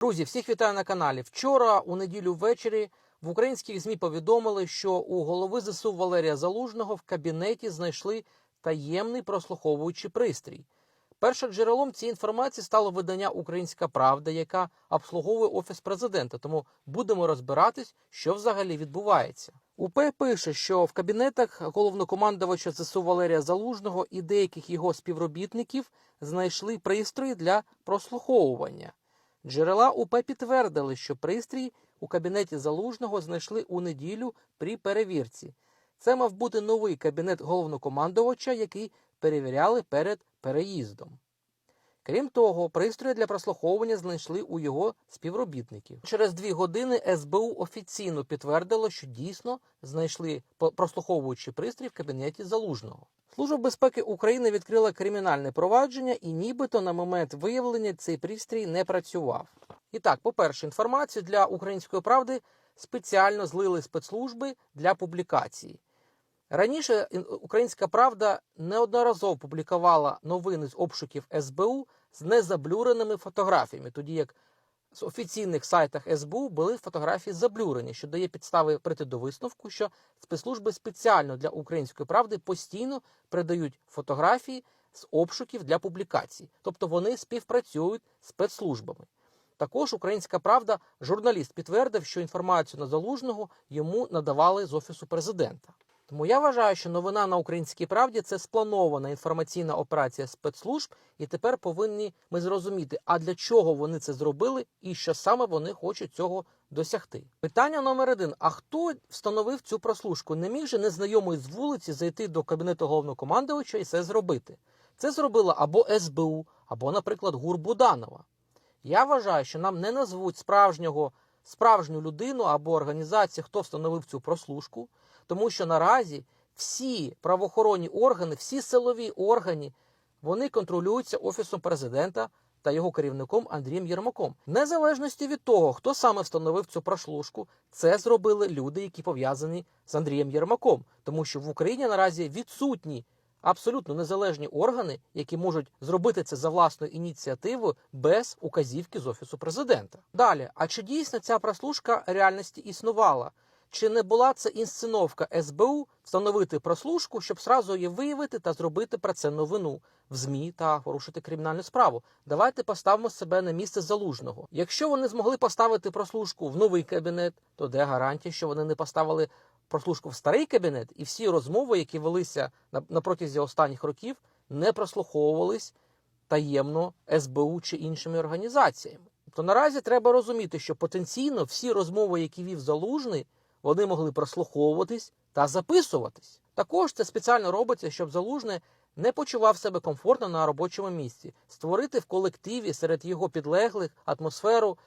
Друзі, всіх вітаю на каналі. Вчора, у неділю ввечері, в українських ЗМІ повідомили, що у голови ЗСУ Валерія Залужного в кабінеті знайшли таємний прослуховуючий пристрій. Першим джерелом цієї інформації стало видання Українська Правда, яка обслуговує офіс президента. Тому будемо розбиратись, що взагалі відбувається. УП пише, що в кабінетах головнокомандувача ЗСУ Валерія Залужного і деяких його співробітників знайшли пристрої для прослуховування. Джерела УП підтвердили, що пристрій у кабінеті Залужного знайшли у неділю при перевірці. Це мав бути новий кабінет головнокомандувача, який перевіряли перед переїздом. Крім того, пристрої для прослуховування знайшли у його співробітників. Через дві години СБУ офіційно підтвердило, що дійсно знайшли по- прослуховуючий пристрій в кабінеті Залужного. Служба безпеки України відкрила кримінальне провадження, і нібито на момент виявлення цей пристрій не працював. І так, по-перше, інформацію для української правди спеціально злили спецслужби для публікації. Раніше Українська Правда неодноразово публікувала новини з обшуків СБУ з незаблюреними фотографіями, тоді як з офіційних сайтах СБУ були фотографії заблюрені, що дає підстави прийти до висновку, що спецслужби спеціально для української правди постійно передають фотографії з обшуків для публікацій, тобто вони співпрацюють з спецслужбами. Також Українська Правда журналіст підтвердив, що інформацію на залужного йому надавали з офісу президента. Тому я вважаю, що новина на українській правді це спланована інформаційна операція спецслужб, і тепер повинні ми зрозуміти, а для чого вони це зробили і що саме вони хочуть цього досягти. Питання номер один: а хто встановив цю прослушку? Не міг же незнайомий з вулиці зайти до кабінету головнокомандувача і це зробити? Це зробила або СБУ, або, наприклад, ГУР Буданова. Я вважаю, що нам не назвуть справжнього справжню людину або організацію, хто встановив цю прослушку, тому що наразі всі правоохоронні органи, всі силові органи, вони контролюються офісом президента та його керівником Андрієм Єрмаком. Незалежності від того, хто саме встановив цю прослушку, це зробили люди, які пов'язані з Андрієм Єрмаком, тому що в Україні наразі відсутні абсолютно незалежні органи, які можуть зробити це за власною ініціативою без указівки з офісу президента. Далі, а чи дійсно ця прослушка реальності існувала? Чи не була це інсценовка СБУ встановити прослушку, щоб сразу її виявити та зробити про це новину в ЗМІ та порушити кримінальну справу? Давайте поставимо себе на місце залужного. Якщо вони змогли поставити прослушку в новий кабінет, то де гарантія, що вони не поставили прослушку в старий кабінет, і всі розмови, які велися на протязі останніх років, не прослуховувались таємно СБУ чи іншими організаціями. То наразі треба розуміти, що потенційно всі розмови, які вів залужний, вони могли прослуховуватись та записуватись. Також це спеціально робиться, щоб залужний не почував себе комфортно на робочому місці, створити в колективі серед його підлеглих атмосферу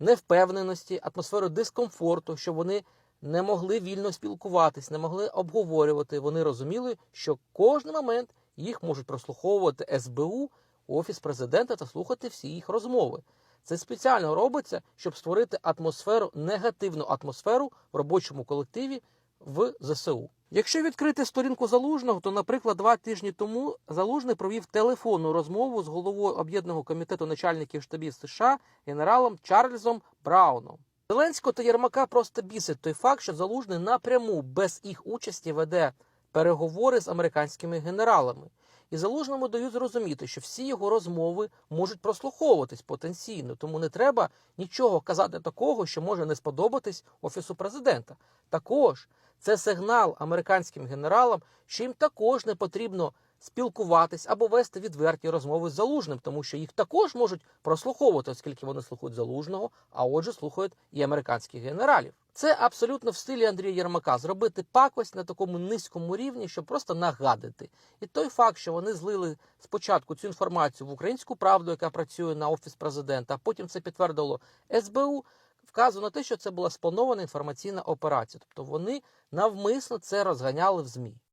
невпевненості, атмосферу дискомфорту, щоб вони не могли вільно спілкуватись, не могли обговорювати. Вони розуміли, що кожен момент їх можуть прослуховувати СБУ, офіс президента та слухати всі їх розмови. Це спеціально робиться, щоб створити атмосферу, негативну атмосферу в робочому колективі в ЗСУ. Якщо відкрити сторінку залужного, то, наприклад, два тижні тому залужний провів телефонну розмову з головою об'єднаного комітету начальників штабів США генералом Чарльзом Брауном. Зеленського та Єрмака просто бісить той факт, що залужний напряму без їх участі веде переговори з американськими генералами. І залужному дають зрозуміти, що всі його розмови можуть прослуховуватись потенційно, тому не треба нічого казати такого, що може не сподобатись офісу президента. Також це сигнал американським генералам, що їм також не потрібно спілкуватись або вести відверті розмови з залужним, тому що їх також можуть прослуховувати, оскільки вони слухають залужного, а отже, слухають і американських генералів. Це абсолютно в стилі Андрія Єрмака зробити пакость на такому низькому рівні, щоб просто нагадати. І той факт, що вони злили спочатку цю інформацію в українську правду, яка працює на офіс президента, а потім це підтвердило СБУ. Вказує на те, що це була спланована інформаційна операція, тобто вони навмисно це розганяли в змі.